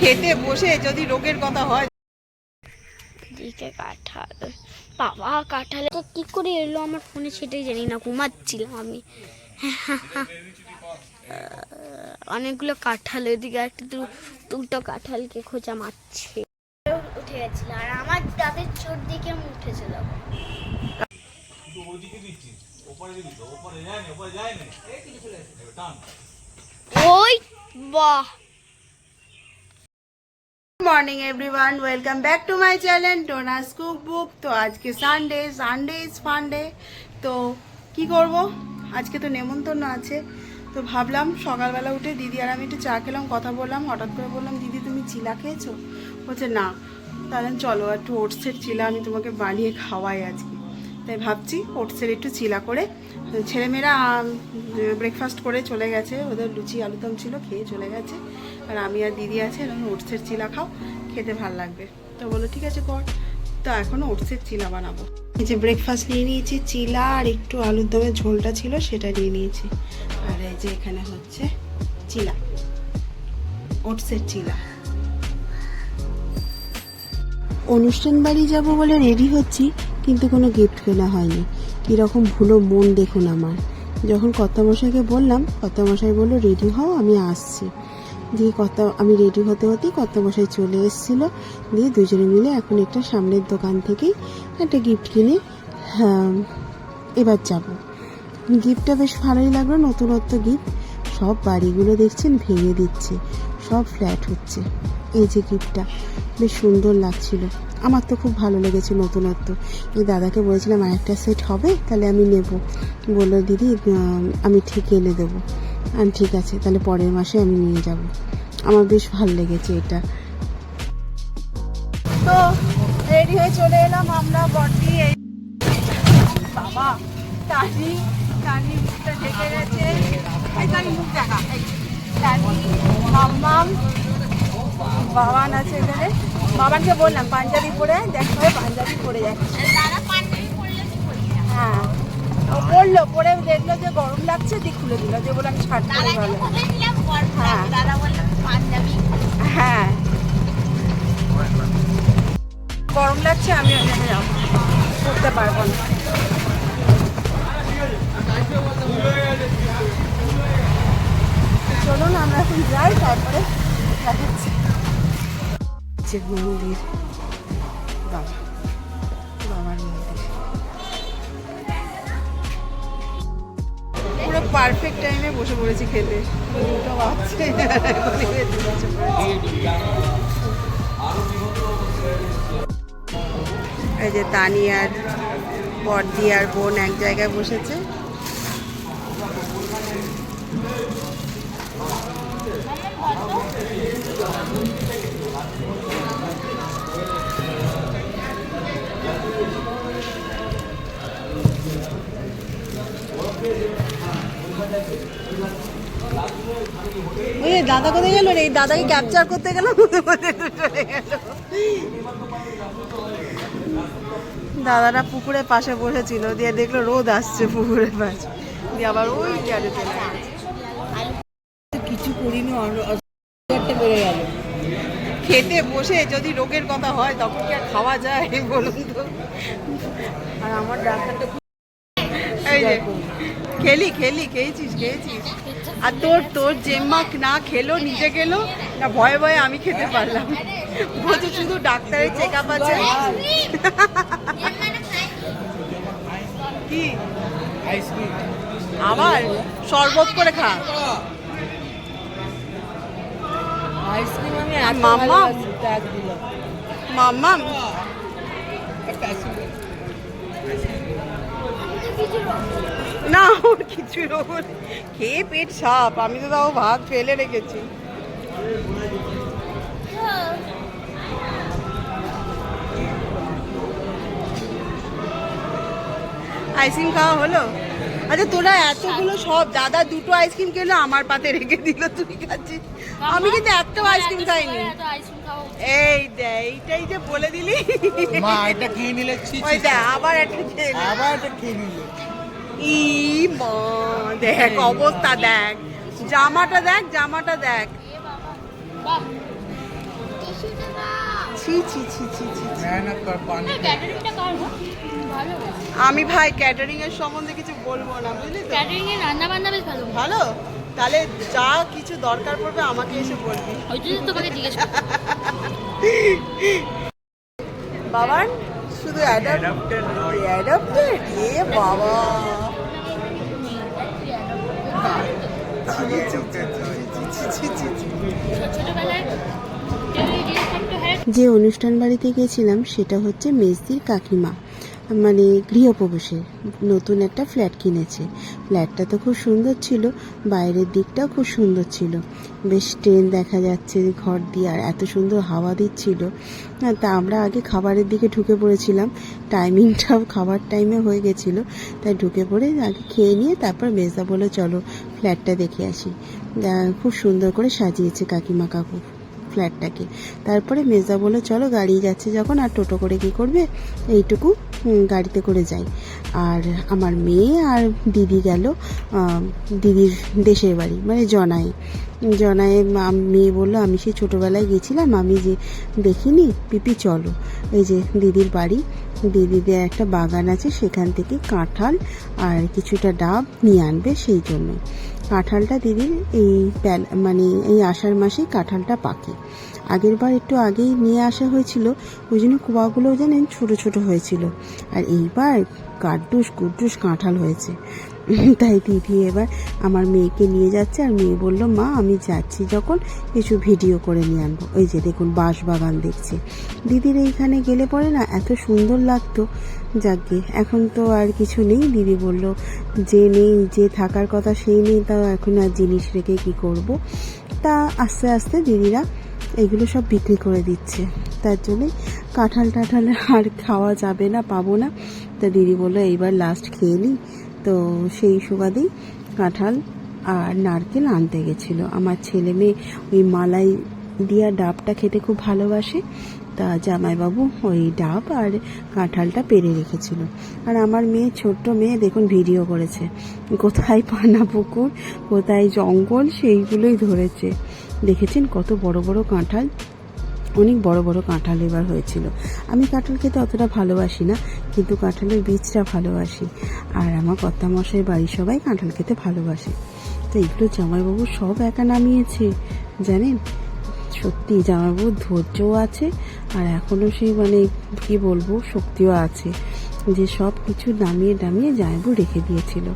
খেতে বসে যদি রোগের কথা হয়। দিকে কাঁঠাল। বাবা কাঁঠালটা কি করে এলো? আমার ফোনে সেটাই জানি না ঘুমাচ্ছিলাম আমি। অনেকগুলো কাঁঠাল ওইদিকে একটা দু- দুটো কাঁঠালকে খোঁজা মারছে। উঠে গেছিল আর আমার দাঁতের চোট দিকে আমি উঠেছিল ওই বাহ। Morning everyone welcome back to my channel Dona's cookbook তো আজকে সানডে সানডে ইজ ফান্ডে তো কি করব? আজকে তো নেমন্তন্ন আছে। তো ভাবলাম সকালবেলা উঠে দিদি আর আমি একটু চা খেলাম, কথা বললাম, হঠাৎ করে বললাম, দিদি, তুমি চিলা খেয়েছো? বলছে, না। তাহলে চলো, একটু ওটসের চিলা আমি তোমাকে বানিয়ে খাওয়াই আজকে। তাই ভাবছি ওটসের একটু চিলা করে ছেলেমেয়েরা ব্রেকফাস্ট করে চলে গেছে। ওদের লুচি, আলুদম ছিল, খেয়ে চলে গেছে। আর আমি আর দিদি আছে এরকম ওটসের চিলা খাও, খেতে ভালো লাগবে। তো বলো ঠিক আছে, কর। তো এখনও ওটসের চিলা বানাবো। এই যে ব্রেকফাস্ট নিয়ে নিয়েছি, চিলা আর একটু আলুর দমের ঝোলটা ছিল, সেটা নিয়ে নিয়েছি। আর এই যে এখানে হচ্ছে চিলা, ওটসের চিলা। অনুষ্ঠান বাড়ি যাব বলে রেডি হচ্ছি, কিন্তু কোনো গিফট কেনা হয়নি। কীরকম ভুলো মন দেখুন আমার। যখন কর্তামশাইকে বললাম কর্তামশাই বলল রেডি হও আমি আসছি। দিয়ে কত আমি রেডি হতে হতেই কর্তামশাই চলে এসেছিল। দিয়ে দুজনে মিলে এখন একটা সামনের দোকান থেকেই একটা গিফট কিনে হ্যাঁ, এবার যাব। গিফটটা বেশ ভালোই লাগল নতুনত্ব গিফট সব বাড়িগুলো দেখছেন ভেঙে দিচ্ছে সব ফ্ল্যাট হচ্ছে। এই যে গিফটটা বেশ সুন্দর লাগছিল। আমার তো খুব ভালো লেগেছে নতুনত্ব। এই দাদাকে বলেছিলাম আর একটা সেট হবে, তাহলে আমি নেব। বলল, দিদি আমি ঠিক এনে দেবো। আমি, ঠিক আছে, তাহলে পরের মাসে আমি নিয়ে যাব। আমার বেশ ভালো লেগেছে এটা। তো রেডি হয়ে চলে এলাম আমরা বটি বাবা, টানি টানি মুখটা ঢেকে গেছে। টানি মুখ দেখা, এই টানি মাম্মাম বাবান আছে এখানে। বাবানকে বললাম, পাঞ্জাবি পরে দেখা হয় পাঞ্জাবি পরে যাচ্ছে। হ্যাঁ। ও বলল, পরে দেখল যে গরম লাগছে, দিয়ে খুলে দিল, যে বলে আমি হ্যাঁ। হ্যাঁ। গরম লাগছে, আমি ওখানে যাব করতে পারব না। চলুন, আমরা এখন যাই, তারপরে দেখাচ্ছি। যে মন্দির। বাবা বাবার মন্দির। পুরো পারফেক্ট টাইমে বসে পড়েছি খেতে। এই যে তানিয়ার বর্দি আর বোন এক জায়গায় বসেছে। দাদা কোথায় গেল রে? এই দাদাকে ক্যাপচার করতে গেল দাদারা পুকুরের পাশে বসেছিল, দিয়ে দেখল রোদ আসছে পুকুরের পাশে। দিয়ে আবার ওই কিছু করিনি বেড়ে গেল। খেতে বসে যদি রোগের কথা হয় তখন কি আর খাওয়া যায় বলুন তো? আর আমার ডাক্তারটা খুব- এই যে খেলি খেলি খেয়েছিস খেয়েছিস। আর তোর তোর জেম্মা না খেলো নিজে গেলো না ভয়ে ভয়ে আমি খেতে পারলাম। বলছে শুধু ডাক্তারের চেক আপ আছে। কি? আবার? শরবত করে খা। আইসক্রিম আমি মাম্মা? মাম্মা? না ওর কিছু ওর খেয়ে পেট সাপ আমি তো তাও ভাত ফেলে রেখেছি। আইসক্রিম খাওয়া হলো? আচ্ছা তোরা এতগুলো সব দাদা দুটো আইসক্রিম কিনলো আমার পাতে রেখে দিল তুই খাচ্ছিস? আমি কিন্তু একটাও আইসক্রিম খাইনি। এই দে এইটাই যে বলে দিলি। মা এটা খেয়ে নিলে ওই দে আবার একটা খেয়ে আবার একটা খেয়ে নিলে। ই মা দেখ অবস্থা দেখ। জামাটা দেখ জামাটা দেখ। ছি ছি ছি ছি ছি হ্যাঁ, আমি ভাই ক্যাটারিং এর সম্বন্ধে কিছু বলব না বুঝলি তো? ক্যাটারিং এর রান্না বান্না বেশ ভালো। ভালো? তাহলে যা কিছু দরকার পড়বে আমাকে এসে বলবি। ওই জন্য তোমাকে জিজ্ঞেস বাবার? শুধু অ্যাডাপ্টেড অ্যাডাপ্টেড এ বাবা। হ্যাঁ। যে অনুষ্ঠান বাড়িতে গেছিলাম সেটা হচ্ছে মেজদির কাকিমা। মানে গৃহপ্রবেশের নতুন একটা ফ্ল্যাট কিনেছে। ফ্ল্যাটটা তো খুব সুন্দর ছিল বাইরের দিকটাও খুব সুন্দর ছিল। বেশ ট্রেন দেখা যাচ্ছে ঘর দিয়ে আর এত সুন্দর হাওয়া দিচ্ছিল। হ্যাঁ, তা আমরা আগে খাবারের দিকে ঢুকে পড়েছিলাম। টাইমিংটাও খাবার টাইমে হয়ে গেছিল। তাই ঢুকে পড়ে আগে খেয়ে নিয়ে তারপর মেজদা বলে চলো ফ্ল্যাটটা দেখে আসি। খুব সুন্দর করে সাজিয়েছে কাকিমা কাকু ফ্ল্যাটটাকে। তারপরে মেজদা বলে চলো গাড়ি যাচ্ছে যখন, আর টোটো করে কি করবে? এইটুকু গাড়িতে করে যাই। আর আমার মেয়ে আর দিদি গেল দিদির দেশের বাড়ি মানে জনায়ে জনায়ে মেয়ে বলল, আমি সেই ছোটোবেলায় গেছিলাম আমি যে দেখিনি, পিপি চলো। এই যে দিদির বাড়ি, দিদিদের একটা বাগান আছে, সেখান থেকে কাঁঠাল আর কিছুটা ডাব নিয়ে আনবে সেই জন্য কাঁঠালটা দিদির এই মানে এই আষাঢ় মাসেই কাঁঠালটা পাকে। আগের বার একটু আগেই নিয়ে আসা হয়েছিল, ওই জন্য কুয়াগুলো জানেন ছোট ছোট হয়েছিল। আর এইবার কাড্ডুস কুড্ডুস কাঁঠাল হয়েছে। তাই দিদি এবার আমার মেয়েকে নিয়ে যাচ্ছে আর মেয়ে বলল, মা, আমি যাচ্ছি যখন কিছু ভিডিও করে নিয়ে আনব। ওই যে দেখুন বাঁশ বাগান দেখছে। দিদির এইখানে গেলে পরে না এত সুন্দর লাগতো। যাকে এখন তো আর কিছু নেই। দিদি বলল, যে নেই, যে থাকার কথা সেই নেই তাও এখন আর জিনিস রেখে কি করব? তা আস্তে আস্তে দিদিরা এগুলো সব বিক্রি করে দিচ্ছে। তার জন্যে কাঁঠাল টাঠাল আর খাওয়া যাবে না, পাবো না। তা দিদি বলল, এইবার লাস্ট খেয়ে নিই তো সেই সুবাদেই কাঁঠাল আর নারকেল আনতে গেছিল। আমার ছেলে মেয়ে ওই মালাই দিয়া ডাবটা খেতে খুব ভালোবাসে। তা জামাইবাবু ওই ডাব আর কাঁঠালটা পেরে রেখেছিল। আর আমার মেয়ে ছোট্ট মেয়ে দেখুন ভিডিও করেছে। কোথায় পানা পুকুর, কোথায় জঙ্গল সেইগুলোই ধরেছে। দেখেছেন কত বড় বড় কাঁঠাল? অনেক বড় বড় কাঁঠাল এবার হয়েছিল। আমি কাঁঠাল খেতে অতটা ভালোবাসি না। কিন্তু কাঁঠালের বীজটা ভালোবাসি। আর আমার কর্তামশাই বাড়ির সবাই কাঁঠাল খেতে ভালোবাসে। তো এগুলো জামাইবাবু সব একা নামিয়েছে, জানেন? সত্যি জামাইবাবুর ধৈর্যও আছে, আর এখনও সেই মানে কি বলব, শক্তিও আছে যে সব কিছু নামিয়ে নামিয়ে জামাইবাবু রেখে দিয়েছিল।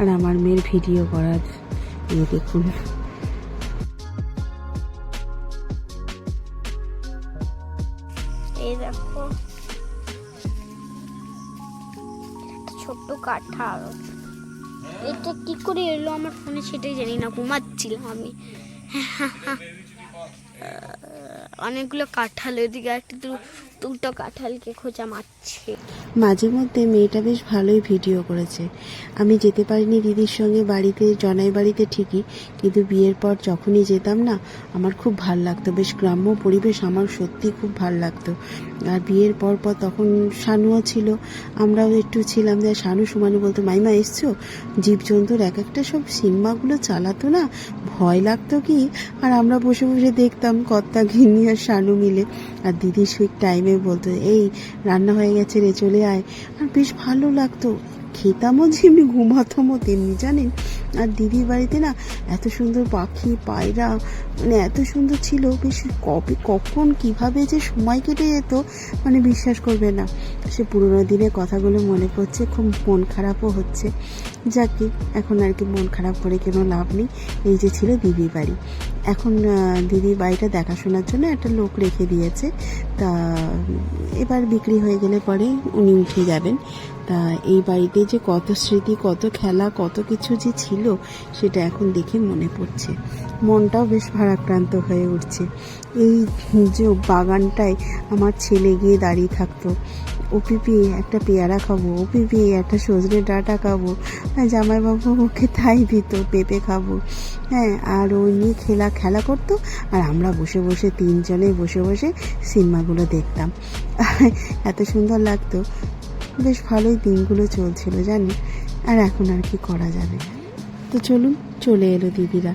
আর আমার মেয়ের ভিডিও করার ইয়ে দেখুন ছোট্ট এটা কি করে এলো আমার ফোনে সেটাই জানি না, ঘুমাচ্ছিলাম আমি। অনেকগুলো কাঁঠাল ওইদিকে একটা দুটো কাঁঠালকে খোঁজা মারছে। মাঝে মধ্যে মেয়েটা বেশ ভালোই ভিডিও করেছে। আমি যেতে পারিনি দিদির সঙ্গে বাড়িতে, জনাই বাড়িতে ঠিকই, কিন্তু বিয়ের পর যখনই যেতাম না, আমার খুব ভালো লাগতো। বেশ গ্রাম্য পরিবেশ, আমার সত্যি খুব ভালো লাগতো। আর বিয়ের পর পর তখন শানুও ছিল, আমরাও একটু ছিলাম। যে শানু সুমানু বলতো, মাইমা, এসছো? জীবজন্তুর এক একটা সব সিনেমাগুলো চালাতো না? ভয় লাগতো কি? আর আমরা বসে বসে দেখতাম কর্তা, ঘিন্নি আর শানু মিলে। আর দিদি ঠিক টাইমে বলতো, এই, রান্না হয়ে গেছে রে, চলে আয়। আর বেশ ভালো লাগতো। খেতামও যেমনি ঘুমাতামও তেমনি, জানেন? আর দিদির বাড়িতে না এত সুন্দর পাখি, পায়রা মানে এত সুন্দর ছিল, বেশ কবে, কখন, কীভাবে যে সময় কেটে যেত মানে বিশ্বাস করবে না। সে পুরোনো দিনের কথাগুলো মনে পড়ছে, খুব মন খারাপও হচ্ছে। যাকে এখন আর কি মন খারাপ করে কোনো লাভ নেই। এই যে ছিল দিদির বাড়ি। এখন দিদির বাড়িটা দেখাশোনার জন্য একটা লোক রেখে দিয়েছে। তা, এবার বিক্রি হয়ে গেলে পরে উনি উঠে যাবেন। তা, এই বাড়িতে যে কত স্মৃতি, কত খেলা, কত কিছু যে ছিল, সেটা এখন দেখে মনে পড়ছে। মনটাও বেশ ভারাক্রান্ত হয়ে উঠছে। এই যে বাগানটায় আমার ছেলে গিয়ে দাঁড়িয়ে থাকতো ও পিপি একটা পেয়ারা খাব ও পিপি একটা সজনে ডাঁটা খাব আর জামাইবাবু ওকে তাই দিত পেঁপে খাব হ্যাঁ আর ওই নিয়ে খেলা খেলা করতো, আর আমরা বসে বসে তিনজনে বসে বসে সিনেমাগুলো দেখতাম। এত সুন্দর লাগতো। বেশ ভালোই দিনগুলো চলছিল, জানি। আর এখন আর কি করা যাবে? তো চলুন, চলে এলো দিদিরা।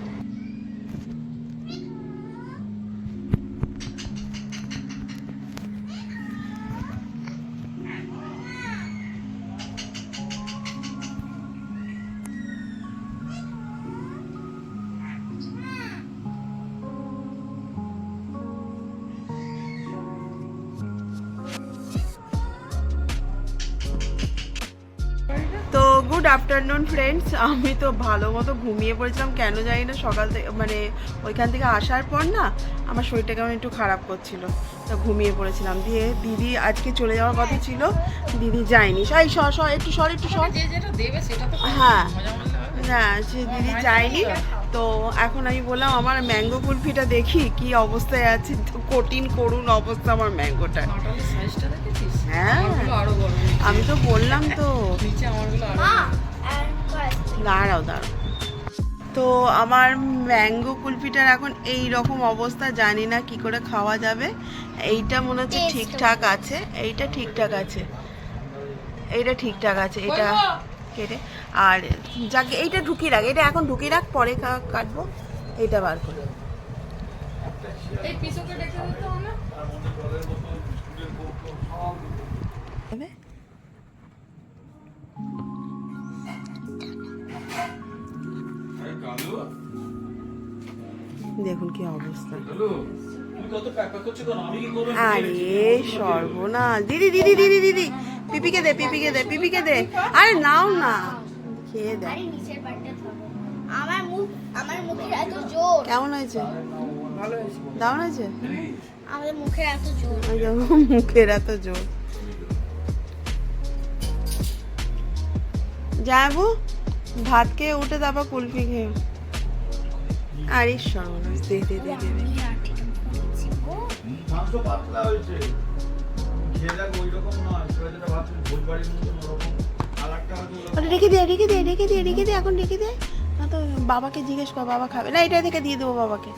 গুড আফটারনুন ফ্রেন্ডস আমি তো ভালো মতো ঘুমিয়ে পড়েছিলাম। কেন জানি না সকাল থেকে মানে ওইখান থেকে আসার পর না আমার শরীরটা কেমন একটু খারাপ করছিল। তো ঘুমিয়ে পড়েছিলাম। দিয়ে দিদি আজকে চলে যাওয়ার কথা ছিল। দিদি যায়নি। সাই স একটু সর একটু সর। হ্যাঁ। হ্যাঁ সে দিদি যায়নি। তো এখন আমি বললাম আমার ম্যাঙ্গো কুলফিটা দেখি কি অবস্থায় আছে। কঠিন করুন অবস্থা আমার ম্যাঙ্গোটা হ্যাঁ। আমি তো বললাম তো। নিচে আমারগুলো আরও মা বড়। আর কয়েক দাঁড়াও দাঁড়াও। তো আমার ম্যাঙ্গো কুলফিটার এখন এই রকম অবস্থা জানি না কি করে খাওয়া যাবে। এইটা মনে হচ্ছে ঠিকঠাক আছে। এইটা ঠিকঠাক আছে। এইটা ঠিকঠাক আছে। এটা কেটে। আর যাকে এইটা ঢুকিয়ে রাখ। এটা এখন ঢুকিয়ে রাখ পরে কাটবো। এইটা বার করে। এই পিছকে দেখতে দিতে না? হবে? দেখুন কি অবস্থা। আরে সর্বনাশ। দিদি দিদি দিদি দিদি পিপিকে দে পিপিকে দে পিপিকে দে। আরে নাও না। খেয়ে দে আরে নিচের পাটটা থাকো আমার মুখ আমার মুখের এত জোর। কেমন হয়েছে? দারুণ হয়েছে? আমাদের মুখের এত জোর। মুখের এত জোর। যাব ভাত খেয়ে উঠে তারপর কুলফি খেয়ে আরে সর্বনাশ দে দে দে দে রেখে দে রেখে দে রেখে দে রেখে দে এখন রেখে দে। না তো বাবাকে জিজ্ঞেস কর বাবা খাবে। না এটা থেকে দিয়ে দেবো বাবাকে।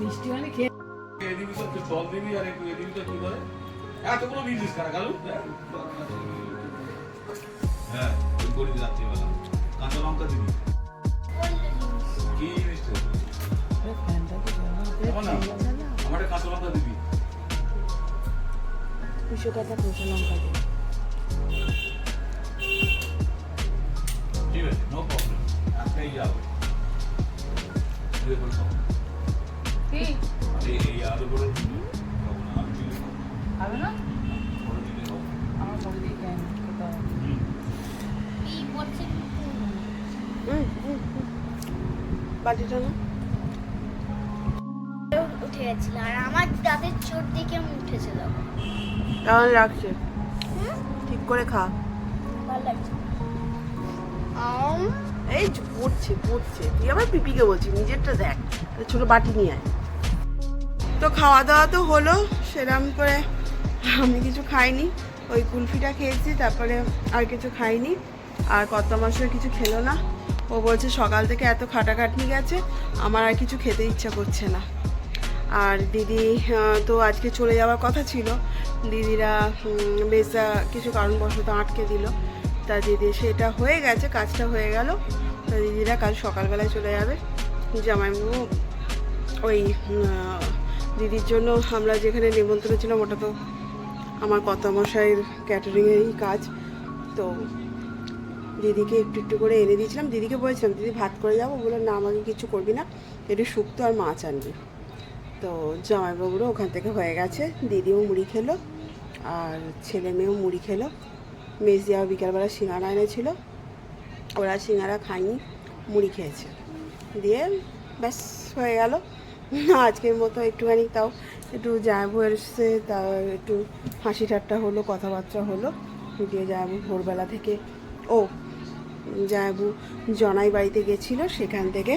মিষ্টি মানে খেয়ে এদিকে তো একটু জল দিবি আর একটু এদিকে তো কি করে এতগুলো দিয়েছিস কারা কালু হ্যাঁ ওই করি রাত্রিবেলা কাঁচা লঙ্কা দিবি? কি জিনিসটা আমার কাঁচা লঙ্কা দিবি? দুশো টাকা কাঁচা লঙ্কা ঠিক আছে নো প্রবলেম একটাই যাবে। কেমন লাগছে? ঠিক করে খা। এই পড়ছে পড়ছে। তুই আবার পিপিকে বলছি নিজেরটা দেখ। ছোট বাটি নিয়ে আয়। তো খাওয়া দাওয়া তো হলো সেরম করে আমি কিছু খাইনি। ওই কুলফিটা খেয়েছি তারপরে আর কিছু খাইনি। আর কত মাসের কিছু খেলো না। ও বলছে সকাল থেকে এত খাটাখাটনি গেছে আমার আর কিছু খেতে ইচ্ছা করছে না। আর দিদি তো আজকে চলে যাওয়ার কথা ছিল। দিদিরা বেশ কিছু কারণবশত আটকে দিল। তা দিদি, সেটা হয়ে গেছে, কাজটা হয়ে গেল। তা দিদিরা কাল সকালবেলায় চলে যাবে। জামাইবাবু, ওই দিদির জন্য আমরা যেখানে নিমন্ত্রণ ছিলাম, ওটা তো আমার কত মশাইয়ের ক্যাটারিংয়েরই কাজ। তো দিদিকে একটু একটু করে এনে দিয়েছিলাম। দিদিকে বলেছিলাম, দিদি, ভাত করে যাব? বলে না, আমাকে কিছু করবি না। একটু শুক্তো আর মাছ আনবি। তো জামাইবাবুরও ওখান থেকে হয়ে গেছে। দিদিও মুড়ি খেলো আর ছেলে মেয়েও মুড়ি খেলো। মেজদিয়াও বিকালবেলা সিঙ্গারা এনেছিল। ওরা সিঙ্গারা খায়নি, মুড়ি খেয়েছে। দিয়ে ব্যাস হয়ে গেল। আজকের মতো একটুখানি তাও একটু জায়াবু এসছে তা একটু হাসি ঠাট্টা হলো, কথাবার্তা হলো। দিয়ে জায়াবু ভোরবেলা থেকে, ও জায়াবু জনাই বাড়িতে গেছিল সেখান থেকে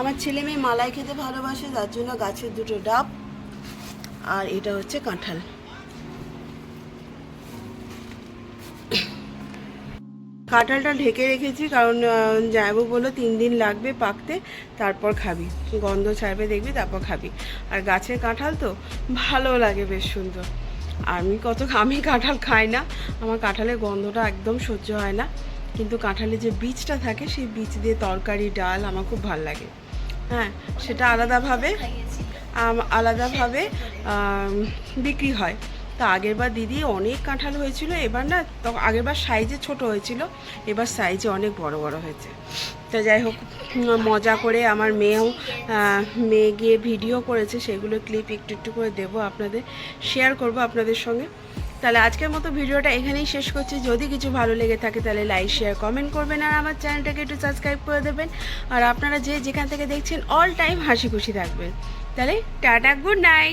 আমার ছেলে মেয়ে মালাই খেতে ভালোবাসে তার জন্য গাছের দুটো ডাব আর এটা হচ্ছে কাঁঠাল। কাঁঠালটা ঢেকে রেখেছি, কারণ জায়বু বলল তিন দিন লাগবে পাকতে, তারপর খাবি। গন্ধ ছাড়বে, দেখবি, তারপর খাবি। আর গাছের কাঁঠাল তো ভালো লাগে বেশ সুন্দর। আমি কত আমি কাঁঠাল খাই না, আমার কাঁঠালের গন্ধটা একদম সহ্য হয় না। কিন্তু কাঁঠালের যে বীজটা থাকে, সেই বীজ দিয়ে তরকারি, ডাল আমার খুব ভালো লাগে। হ্যাঁ সেটা আলাদাভাবে আলাদাভাবে বিক্রি হয়। তা আগেরবার দিদি অনেক কাঁঠাল হয়েছিল, এবার না তখন আগেরবার সাইজে ছোট হয়েছিল, এবার সাইজে অনেক বড় বড় হয়েছে। তা যাই হোক মজা করে আমার মেয়েও মেয়ে গিয়ে ভিডিও করেছে, সেগুলো ক্লিপ একটু একটু করে দেবো আপনাদের শেয়ার করব আপনাদের সঙ্গে। তাহলে আজকের মতো ভিডিওটা এখানেই শেষ করছি। যদি কিছু ভালো লেগে থাকে তাহলে লাইক শেয়ার কমেন্ট করবেন আর আমার চ্যানেলটাকে একটু সাবস্ক্রাইব করে দেবেন। আর আপনারা যে যেখান থেকে দেখছেন অল টাইম হাসি খুশি থাকবেন। তাহলে টাটা গুড নাইট